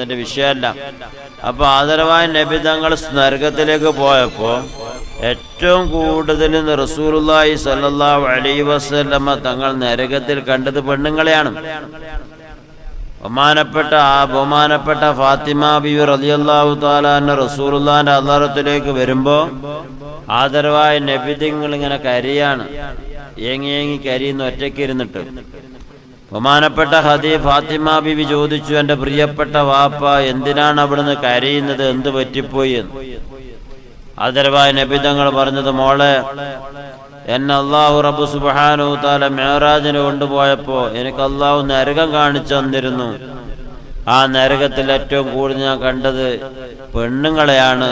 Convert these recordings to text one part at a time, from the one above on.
അതിന്റെ വിഷയമല്ല. അപ്പൊ ആദരവായ നബിതങ്ങൾ നരകത്തിലേക്ക് പോയപ്പോൾ ഏറ്റവും കൂടുതൽ റസൂലുള്ളാഹി സല്ലാ അലൈഹി വസല്ലമ തങ്ങൾ നരകത്തിൽ കണ്ടത് പെണ്ണുങ്ങളെയാണ്. ബഹുമാനപ്പെട്ട ആ ബഹുമാനപ്പെട്ട ഫാത്തിമ ബിയു റളിയല്ലാഹു താലാന്റെ റസൂറുല്ലാന്റെ അധാരത്തിലേക്ക് വരുമ്പോ ആദരവായ നബിതിങ്ങൾ ഇങ്ങനെ കരിയാണ്. ഏങ്ങി ഏങ്ങി കരിയുന്നു ഒറ്റയ്ക്ക് ഇരുന്നിട്ട്. ബഹുമാനപ്പെട്ട ഹദീ ഫാത്തിമ ബിബി ചോദിച്ചു എന്റെ പ്രിയപ്പെട്ട വാപ്പ എന്തിനാണ് അവിടുന്ന് കരയുന്നത്? എന്ത് പറ്റിപ്പോയി? എന്ന്. ആദരവായ നബിതങ്ങൾ പറഞ്ഞത് മോളെ എന്നെ അള്ളാഹു റബ്ബു സുബ്ഹാനഹു താല മേറാജിന് കൊണ്ടുപോയപ്പോ എനിക്ക് അള്ളാഹു നരകം കാണിച്ചു തന്നിരുന്നു. ആ നരകത്തിൽ ഏറ്റവും കൂടുതൽ ഞാൻ കണ്ടത് പെണ്ണുങ്ങളെയാണ്.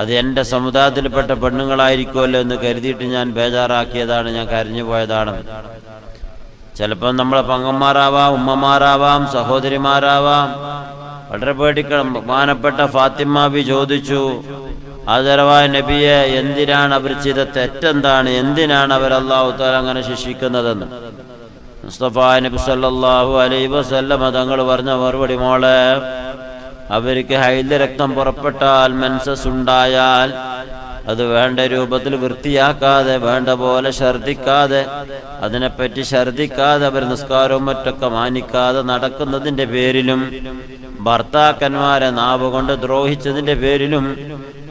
അത് എന്റെ സമുദായത്തിൽപ്പെട്ട പെണ്ണുങ്ങളായിരിക്കുമല്ലോ എന്ന് കരുതിയിട്ട് ഞാൻ ബേജാറാക്കിയതാണ് ഞാൻ കരഞ്ഞു പോയതാണ് ചിലപ്പോൾ നമ്മളെ പങ്കന്മാരാവാം ഉമ്മമാരാവാം സഹോദരിമാരാവാം. വളരെ പേടിക്കണം. ബഹുമാനപ്പെട്ട ഫാത്തിമ ബി ചോദിച്ചു ആദരവായ നബിയെ എന്തിനാണ് അവർ ചെയ്ത തെറ്റെന്താണ്? എന്തിനാണ് അവർ അള്ളാഹു താല അങ്ങനെ ശിക്ഷിക്കുന്നതെന്ന്? മുസ്തഫ നബി സല്ലല്ലാഹു അലൈഹി വസല്ലമ തങ്ങൾ പറഞ്ഞ മറുപടി മോളെ അവർക്ക് ഹൈദ രക്തം പുറപ്പെട്ടാൽ മെൻസസ് ഉണ്ടായാൽ അത് വേണ്ട രൂപത്തിൽ വൃത്തിയാക്കാതെ വേണ്ട പോലെ ഛർദിക്കാതെ അതിനെപ്പറ്റി ഛർദിക്കാതെ അവർ നിസ്കാരവും മറ്റൊക്കെ മാനിക്കാതെ നടക്കുന്നതിന്റെ പേരിലും ഭർത്താക്കന്മാരെ നാവ് കൊണ്ട് ദ്രോഹിച്ചതിന്റെ പേരിലും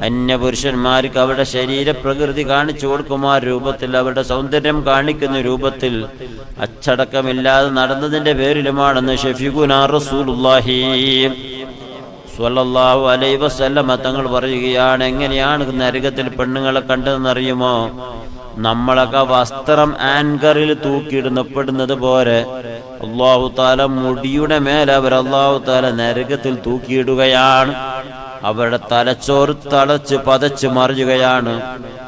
അന്യപുരുഷന്മാർക്ക് അവരുടെ ശരീരപ്രകൃതി കാണിച്ചു കൊടുക്കുമാ രൂപത്തിൽ അവരുടെ സൗന്ദര്യം കാണിക്കുന്ന രൂപത്തിൽ അച്ചടക്കമില്ലാതെ നടന്നതിന്റെ പേരിലുമാണെന്ന് ഷഫീഖുനാ റസൂലുള്ളാഹി. സ്വല്ലല്ലാഹു അലൈഹി വസല്ലമ തങ്ങൾ പറയുകയാണ് എങ്ങനെയാണ് നരകത്തിൽ പെണ്ണുങ്ങളെ കണ്ടതെന്നറിയുമോ? നമ്മളൊക്കെ വസ്ത്രം ആൻകറിൽ തൂക്കിയിടുന്നപ്പെടുന്നത് പോലെ അള്ളാഹു താല മുടിയുടെ മേലെ അവർ അള്ളാഹു താല നരകത്തിൽ തൂക്കിയിടുകയാണ്. അവരുടെ തലച്ചോറ് തളച്ച് പതച്ച് മറിയുകയാണ്.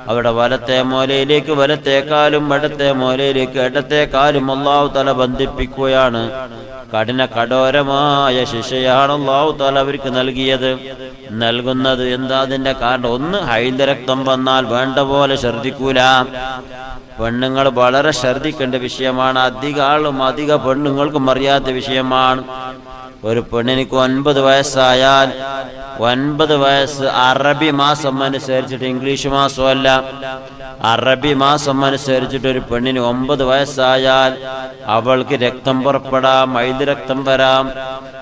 അവരുടെ വലത്തെ മൂലയിലേക്ക് വലത്തേക്കാലും ഇടത്തെ മൂലയിലേക്ക് ഇടത്തേക്കാലും അള്ളാഹു തല ബന്ധിപ്പിക്കുകയാണ്. കഠിന കഠോരമായ ശിക്ഷയാണ് അള്ളാഹു തല അവർക്ക് നൽകിയത്. നൽകുന്നത് എന്താ അതിന്റെ കാരണം? ഒന്ന് ഹൈന്ദരക്തം വന്നാൽ വേണ്ട പോലെ ശ്രദ്ധിക്കൂല പെണ്ണുങ്ങൾ വളരെ ശ്രദ്ധിക്കേണ്ട വിഷയമാണ്. അധികാളും അധിക പെണ്ണുങ്ങൾക്കും അറിയാത്ത വിഷയമാണ്. ഒരു പെണ്ണിനിക്ക് ഒൻപത് വയസ്സായാൽ ഒൻപത് വയസ്സ് അറബി മാസം അനുസരിച്ചിട്ട് ഇംഗ്ലീഷ് മാസമല്ല. അറബി മാസം അനുസരിച്ചിട്ട് ഒരു പെണ്ണിന് ഒമ്പത് വയസ്സായാൽ അവൾക്ക് രക്തം പുറപ്പെടാം മൈദ് രക്തം വരാം.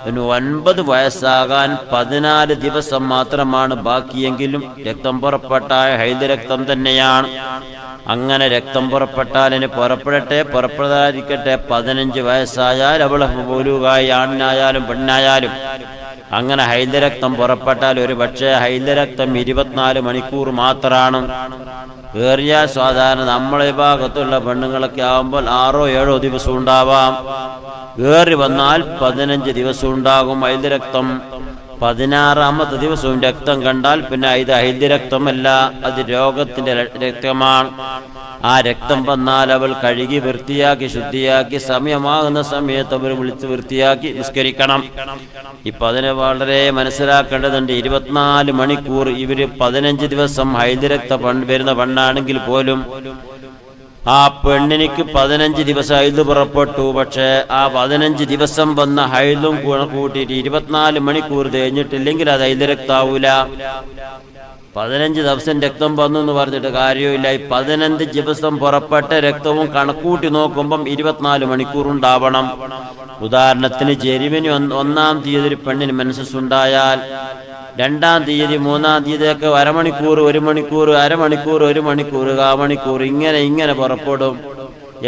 പിന്നെ ഒൻപത് വയസ്സാകാൻ പതിനാല് ദിവസം മാത്രമാണ് ബാക്കിയെങ്കിലും രക്തം പുറപ്പെട്ടായ ഹൈദ് രക്തം തന്നെയാണ്. അങ്ങനെ രക്തം പുറപ്പെട്ടാൽ ഇനി പുറപ്പെടട്ടെ പുറപ്പെടാതിരിക്കട്ടെ. പതിനഞ്ച് വയസ്സായാൽ അവൾ പോലുകായി ആണിനായാലും പെണ്ണായാലും. അങ്ങനെ ഹൈന്ദരക്തം പുറപ്പെട്ടാൽ ഒരു പക്ഷേ ഹൈന്ദരക്തം ഇരുപത്തിനാല് മണിക്കൂർ മാത്രമാണ് ഏറിയ സാധാരണ നമ്മളെ ഭാഗത്തുള്ള പെണ്ണുങ്ങളൊക്കെ ആകുമ്പോൾ ആറോ ഏഴോ ദിവസം ഉണ്ടാവാം. ഏറി വന്നാൽ പതിനഞ്ച് ദിവസം ഉണ്ടാകും ഹൈദരക്തം പതിനാറാമത്തെ ദിവസവും രക്തം കണ്ടാൽ പിന്നെ ഇത് ഹൈദ്യരക്തമല്ല അത് രോഗത്തിന്റെ രക്തമാണ്. ആ രക്തം വന്നാൽ അവൾ കഴുകി വൃത്തിയാക്കി ശുദ്ധിയാക്കി സമയമാകുന്ന സമയത്ത് അവർ വിളിച്ച് വൃത്തിയാക്കി നിസ്കരിക്കണം. ഇപ്പൊ അതിനെ വളരെ മനസ്സിലാക്കേണ്ടതുണ്ട്. ഇരുപത്തിനാല് മണിക്കൂർ ഇവർ പതിനഞ്ച് ദിവസം ഹൈദ്യരക്ത വരുന്ന പെണ്ണാണെങ്കിൽ പോലും ആ പെണ്ണിനിക്ക് പതിനഞ്ച് ദിവസം ഹൈദ് പുറപ്പെട്ടു. പക്ഷേ ആ പതിനഞ്ച് ദിവസം വന്ന ഹൈദും കൂടെ കൂട്ടിയിട്ട് ഇരുപത്തിനാല് മണിക്കൂർ തേഞ്ഞിട്ടില്ലെങ്കിൽ അത് ഹൈദ് രക്താവൂല പതിനഞ്ച് ദിവസം രക്തം വന്നു എന്ന് പറഞ്ഞിട്ട് കാര്യമില്ല ഈ പതിനഞ്ച് ദിവസം പുറപ്പെട്ട രക്തവും കണക്കൂട്ടി നോക്കുമ്പം ഇരുപത്തിനാല് മണിക്കൂർ ഉണ്ടാവണം. ഉദാഹരണത്തിന് ജെരുവിന് ഒന്നാം തീയതി പെണ്ണിന് മെൻസസ് ഉണ്ടായാൽ രണ്ടാം തീയതി മൂന്നാം തീയതിയൊക്കെ അരമണിക്കൂർ ഒരു മണിക്കൂർ അരമണിക്കൂർ ഒരു മണിക്കൂർ കാ മണിക്കൂർ ഇങ്ങനെ ഇങ്ങനെ പുറപ്പെടും.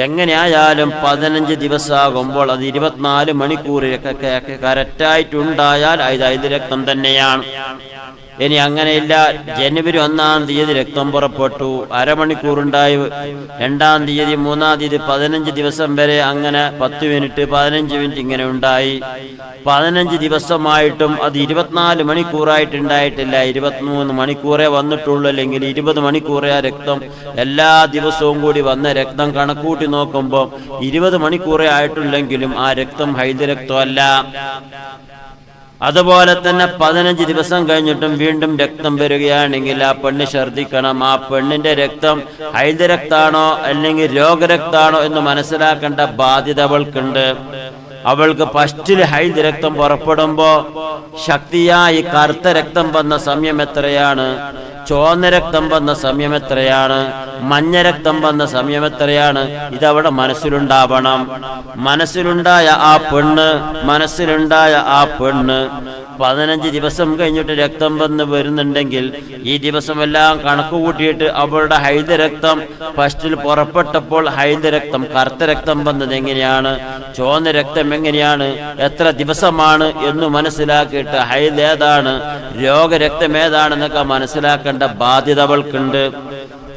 എങ്ങനെയായാലും പതിനഞ്ച് ദിവസമാകുമ്പോൾ അത് ഇരുപത്തിനാല് മണിക്കൂർ കറക്റ്റായിട്ടുണ്ടായാൽ അത് അതിരക്തം രക്തം തന്നെയാണ്. ഇനി അങ്ങനെയില്ല. ജനുവരി ഒന്നാം തീയതി രക്തം പുറപ്പെട്ടു. അരമണിക്കൂറുണ്ടായി. രണ്ടാം തീയതി മൂന്നാം തീയതി പതിനഞ്ച് ദിവസം വരെ അങ്ങനെ പത്ത് മിനിറ്റ് പതിനഞ്ച് മിനിറ്റ് ഇങ്ങനെ ഉണ്ടായി. പതിനഞ്ച് ദിവസമായിട്ടും അത് ഇരുപത്തിനാല് മണിക്കൂറായിട്ടുണ്ടായിട്ടില്ല. ഇരുപത്തിമൂന്ന് മണിക്കൂറേ വന്നിട്ടുള്ളൂ. അല്ലെങ്കിൽ ഇരുപത് മണിക്കൂറേ ആ രക്തം എല്ലാ ദിവസവും കൂടി വന്ന രക്തം കണക്കൂട്ടി നോക്കുമ്പോൾ ഇരുപത് മണിക്കൂറേ ആയിട്ടുള്ളെങ്കിലും ആ രക്തം ഹൈദരക്തമല്ല. അതുപോലെ തന്നെ പതിനഞ്ച് ദിവസം കഴിഞ്ഞിട്ടും വീണ്ടും രക്തം വരികയാണെങ്കിൽ ആ പെണ്ണ് ഛർദ്ദിക്കണം. ആ പെണ്ണിന്റെ രക്തം ഹൈദരക്താണോ അല്ലെങ്കിൽ രോഗരക്താണോ എന്ന് മനസ്സിലാക്കേണ്ട ബാധ്യത അവൾക്കുണ്ട്. അവൾക്ക് ഫസ്റ്റിൽ ഹൈദ് രക്തം പുറപ്പെടുമ്പോ ശക്തിയായി കറുത്ത രക്തം വന്ന സമയം എത്രയാണ്? ചുവന്ന രക്തം വന്ന സമയം എത്രയാണ്? മഞ്ഞ രക്തം വന്ന സമയം എത്രയാണ്? ഇതവിടെ മനസ്സിലുണ്ടാവണം. മനസ്സിലുണ്ടായ ആ പെണ്ണ് മനസ്സിലുണ്ടായ ആ പെണ്ണ് പതിനഞ്ച് ദിവസം കഴിഞ്ഞിട്ട് രക്തം വന്ന് വരുന്നുണ്ടെങ്കിൽ ഈ ദിവസമെല്ലാം കണക്ക് കൂട്ടിയിട്ട് അവളുടെ ഹൈദരക്തം ഫസ്റ്റിൽ പുറപ്പെട്ടപ്പോൾ ഹൈദരക്തം കറുത്ത രക്തം വന്നത് എങ്ങനെയാണ് ചുവന്ന രക്തം എങ്ങനെയാണ് എത്ര ദിവസമാണ് എന്ന് മനസ്സിലാക്കിയിട്ട് ഹൈദ് ഏതാണ് രോഗരക്തം ഏതാണെന്നൊക്കെ മനസ്സിലാക്കേണ്ട ബാധ്യത അവൾക്കുണ്ട്.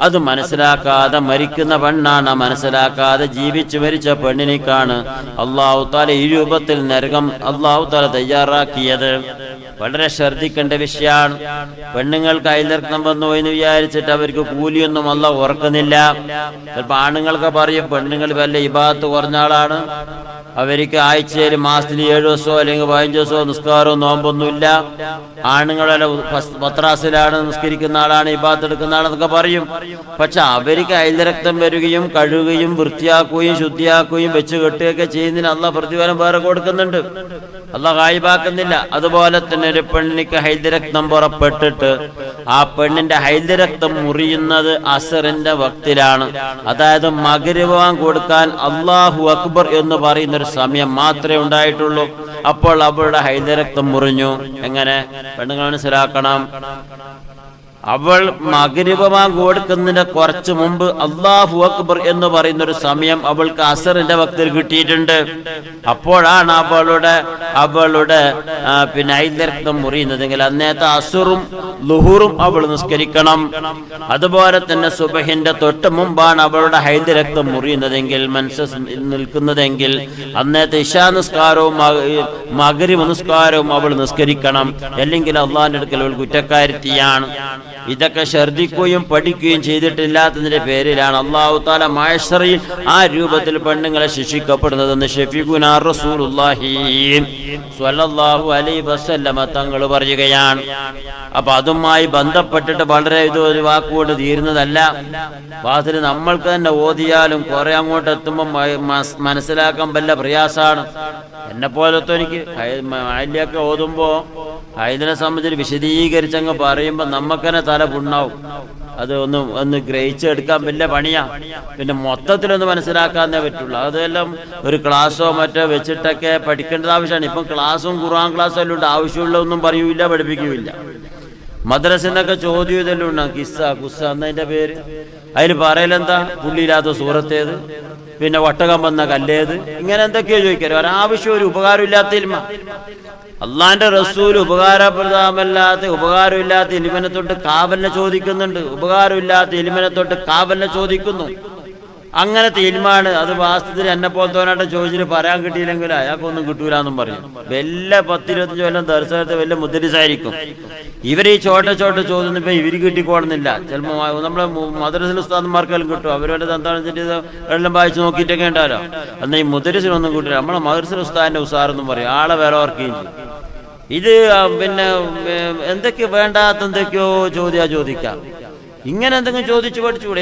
അത് മനസ്സിലാക്കാതെ മരിക്കുന്ന പെണ്ണാണ് മനസ്സിലാക്കാതെ ജീവിച്ചു മരിച്ച പെണ്ണിനേക്കാണ് അള്ളാഹു താല ഈ രൂപത്തിൽ നരകം അള്ളാഹു താല തയ്യാറാക്കിയത്. വളരെ ശ്രദ്ധിക്കേണ്ട വിഷയമാണ് പെണ്ണുങ്ങൾക്ക് അയൽരക്തം വന്നു എന്ന് വിചാരിച്ചിട്ട് അവർക്ക് കൂലിയൊന്നും അല്ല ഓർക്കുന്നില്ല ചിലപ്പോൾ ആണുങ്ങൾക്ക് പറയും പെണ്ണുങ്ങൾ വല്ല ഇബാത്ത് കുറഞ്ഞ ആളാണ്. അവർക്ക് ആഴ്ചയിൽ മാസത്തിൽ ഏഴു ദിവസമോ അല്ലെങ്കിൽ പതിനഞ്ച് ദിവസമോ നിസ്കാരമോ നോമ്പൊന്നുമില്ല. ആണുങ്ങളെ പത്രാസിലാണ് നിസ്കരിക്കുന്ന ആളാണ് ഇബാത്ത് എടുക്കുന്ന ആളെന്നൊക്കെ പറയും. പക്ഷെ അവർക്ക് അയൽരക്തം വരികയും കഴുകുകയും വൃത്തിയാക്കുകയും ശുദ്ധിയാക്കുകയും വെച്ച് കെട്ടുകയൊക്കെ ചെയ്യുന്നതിന് അല്ല പ്രതിഫലം വേറെ കൊടുക്കുന്നുണ്ട്. അല്ല കായ്പാക്കുന്നില്ല അതുപോലെ തന്നെ ഒരു പെണ്ണിക്ക് ഹൈദരക്തം പുറപ്പെട്ടിട്ട് ആ പെണ്ണിന്റെ ഹൈദരക്തം മുറിയുന്നത് അസറിന്റെ വക്തിലാണ്. അതായത് മകരുവാൻ കൊടുക്കാൻ അള്ളാഹു അക്ബർ എന്ന് പറയുന്ന ഒരു സമയം മാത്രമേ ഉണ്ടായിട്ടുള്ളൂ. അപ്പോൾ അവളുടെ ഹൈദരക്തം മുറിഞ്ഞു. എങ്ങനെ? പെണ്ണുങ്ങൾ മനസ്സിലാക്കണം. അവൾ മകരിവമാൻ കൊടുക്കുന്നതിന് കുറച്ച് മുമ്പ് അള്ളാഹു അക്ബർ എന്ന് പറയുന്ന ഒരു സമയം അവൾക്ക് അസറിന്റെ ഭക്തിൽ കിട്ടിയിട്ടുണ്ട്. അപ്പോഴാണ് അവളുടെ അവളുടെ പിന്നെ മുറിയുന്നത്. മുറിയുന്നതെങ്കിൽ അന്നേത്തെ അസുറും ലുഹുറും അവൾ നിസ്കരിക്കണം. അതുപോലെ തന്നെ സുബഹിന്റെ തൊട്ട് മുമ്പാണ് അവളുടെ ഹൈദരക്തം മുറിയുന്നതെങ്കിൽ മനസ്സ് നിൽക്കുന്നതെങ്കിൽ അന്നേത്തെ ഇഷാ നിസ്കാരവും മകരി നിസ്കാരവും അവൾ നിസ്കരിക്കണം. അല്ലെങ്കിൽ അള്ളാഹിന്റെ അടുക്കൽ അവൾ കുറ്റക്കാരുത്തിയാണ് ഇതൊക്കെ ഛർദിക്കുകയും പഠിക്കുകയും ചെയ്തിട്ടില്ലാത്തതിന്റെ പേരിലാണ് അള്ളാഹു താല മഹേശ്വറിയിൽ ആ രൂപത്തിൽ പെണ്ണുങ്ങളെ ശിക്ഷിക്കപ്പെടുന്നതെന്ന് വസല്ലമ തങ്ങൾ പറയുകയാണ്. അപ്പൊ അതുമായി ബന്ധപ്പെട്ടിട്ട് വളരെ ഇത് ഒരു വാക്കുകൊണ്ട് തീരുന്നതല്ല. വാതിൽ നമ്മൾക്ക് തന്നെ ഓതിയാലും കുറെ അങ്ങോട്ട് എത്തുമ്പോൾ മനസ്സിലാക്കാൻ വല്ല പ്രയാസമാണ് എന്നെ പോലത്തെ എനിക്ക് ഓതുമ്പോ അതിനെ സംബന്ധിച്ച് വിശദീകരിച്ചങ്ങ് പറയുമ്പോ നമുക്കന്നെ തല പുണ്ണാവും. അത് ഒന്ന് ഒന്ന് ഗ്രഹിച്ചെടുക്കാൻ വലിയ പണിയാ. പിന്നെ മൊത്തത്തിലൊന്ന് മനസ്സിലാക്കാന്നേ പറ്റുള്ളൂ. അതെല്ലാം ഒരു ക്ലാസ്സോ മറ്റോ വെച്ചിട്ടൊക്കെ പഠിക്കേണ്ടത് ആവശ്യമാണ് ഇപ്പം ക്ലാസ്സും ഖുർആൻ ക്ലാസ്സും എല്ലാം ഉണ്ട്. ആവശ്യമുള്ള ഒന്നും പറയൂല പഠിപ്പിക്കൂല മദ്രസിനൊക്കെ ചോദ്യം ഇതെല്ലാം ഉണ്ടാകും കിസ്സ കുസ്സ എന്നതിന്റെ പേര്? അതിൽ പറയലെന്താ? പുള്ളിയില്ലാത്ത സൂറത്തേത്. പിന്നെ വട്ടകം വന്ന കല്ലേത്. ഇങ്ങനെ എന്തൊക്കെയോ ചോദിക്കാറ്. ഒരാവശ്യം ഒരു ഉപകാരമില്ലാത്ത ഇൽമ. അള്ളാന്റെ റസൂൽ ഉപകാരപ്രദമല്ലാത്ത ഉപകാരമില്ലാത്ത എലിമനെ തൊട്ട് കാവലിനെ ചോദിക്കുന്നുണ്ട്. ഉപകാരമില്ലാത്ത എലിമനെ തൊട്ട് കാവലിനെ ചോദിക്കുന്നു. അങ്ങനെ ഇൽമാണ് അത് വാസ്തവത്തിൽ എന്നെ പോലത്തോനായിട്ട് ചോദിച്ചിട്ട് പറയാൻ കിട്ടിയില്ലെങ്കിൽ അയാൾക്കൊന്നും കിട്ടൂലെന്നും പറയും. വല്ല പത്തിരുപത്തഞ്ച് കൊല്ലം ദർശനത്തെ വല്ല മുദ്രിസായിരിക്കും. ഇവർ ഈ ചോട്ട ചോട്ട ചോദ്യം ഇപ്പൊ ഇവർ കിട്ടിക്കോളുന്നില്ല. ചിലപ്പോൾ നമ്മളെ മദ്രസിൽ ഉസ്താദന്മാർക്കെല്ലാം കിട്ടും. അവരുടെ എന്താണെന്ന് എല്ലാം വായിച്ച് നോക്കിയിട്ടൊക്കെ ഉണ്ടാവല്ലോ. എന്നാൽ ഈ മുദ്രസിനൊന്നും കിട്ടില്ല നമ്മളെ മദ്രസിൽ ഉസ്താദിന്റെ ഉസാറെന്നും പറയും. ആളെ വേറെ ഓർക്കുകയും ചെയ്യും. ഇത് പിന്നെ എന്തൊക്കെ വേണ്ടാത്ത എന്തൊക്കെയോ ചോദ്യ ചോദിക്കാം. ഇങ്ങനെ എന്തെങ്കിലും ചോദിച്ചു പഠിച്ചുകൂടെ?